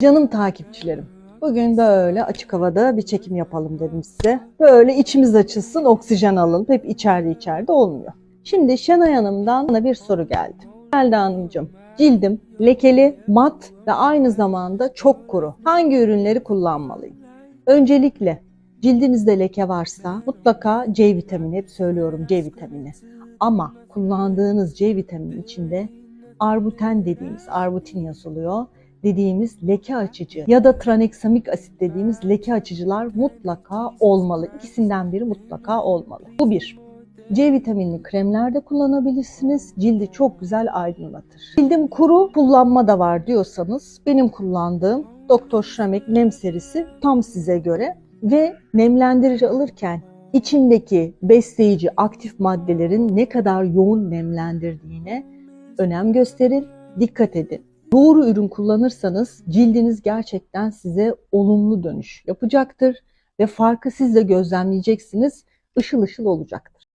Canım takipçilerim. Bugün böyle açık havada bir çekim yapalım dedim size. Böyle içimiz açılsın, oksijen alın. Hep içeride içeride olmuyor. Şimdi Şenay Hanım'dan bana bir soru geldi. Melda Hanımcığım, cildim lekeli, mat ve aynı zamanda çok kuru. Hangi ürünleri kullanmalıyım? Öncelikle cildinizde leke varsa mutlaka C vitamini, hep söylüyorum C vitamini. Ama kullandığınız C vitamini içinde arbuten dediğimiz, arbutin yazılıyor dediğimiz leke açıcı ya da traneksamik asit dediğimiz leke açıcılar mutlaka olmalı. İkisinden biri mutlaka olmalı. Bu bir. C vitaminli kremler de kullanabilirsiniz. Cildi çok güzel aydınlatır. Cildim kuru kullanma da var diyorsanız benim kullandığım Dr. Schramek nem serisi tam size göre ve nemlendirici alırken içindeki besleyici aktif maddelerin ne kadar yoğun nemlendirdiğine önem gösterin, dikkat edin. Doğru ürün kullanırsanız cildiniz gerçekten size olumlu dönüş yapacaktır ve farkı siz de gözlemleyeceksiniz, ışıl ışıl olacaktır.